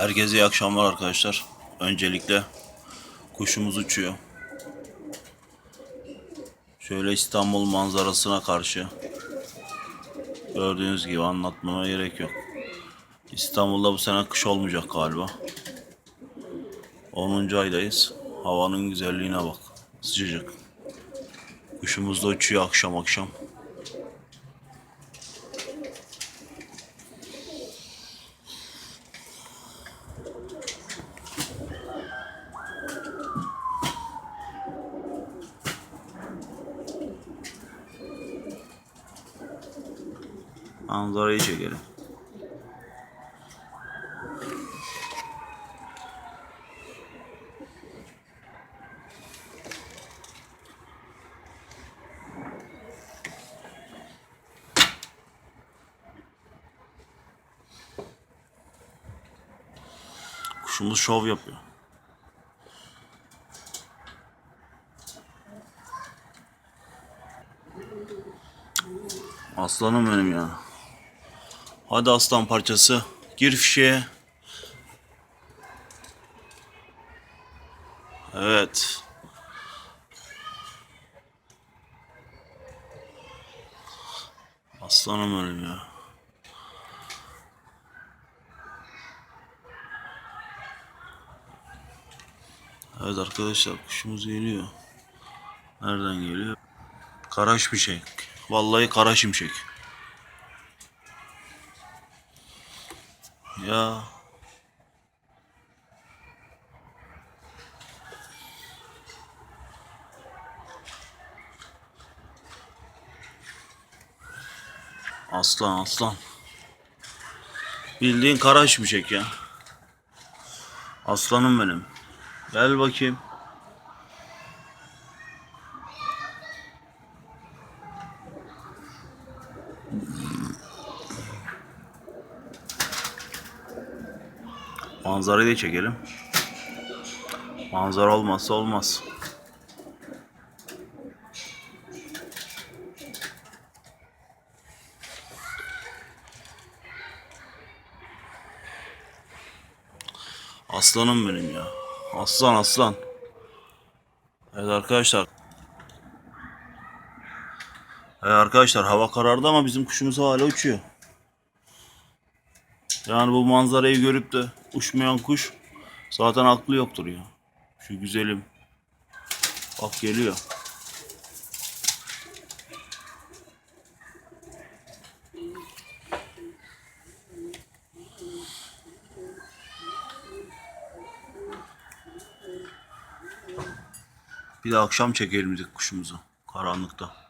Herkese iyi akşamlar arkadaşlar. Öncelikle kuşumuz uçuyor. Şöyle İstanbul manzarasına karşı. Gördüğünüz gibi anlatmama gerek yok. İstanbul'da bu sene kış olmayacak galiba. 10. aydayız. Havanın güzelliğine bak. Sıcacık. Kuşumuz da uçuyor akşam akşam. Manzarayı çekelim. Kuşumuz şov yapıyor. Aslanım benim ya. Hadi aslan parçası. Gir fişeğe. Evet. Aslanım benim ya. Evet arkadaşlar kuşumuz geliyor. Nereden geliyor? Kara şimşek. Vallahi kara şimşek. Ya. Aslan aslan. Bildiğin kara şimşek ya. Aslanım benim. Gel bakayım. Manzarayı da çekelim. Manzara olmazsa olmaz. Aslanım benim ya. Aslan aslan. Evet arkadaşlar. Evet arkadaşlar hava karardı ama bizim kuşumuz hala uçuyor. Yani bu manzarayı görüp de uçmayan kuş zaten aklı yoktur ya. Şu güzelim. Bak geliyor. Bir de akşam çekelim dedik kuşumuzu. Karanlıkta.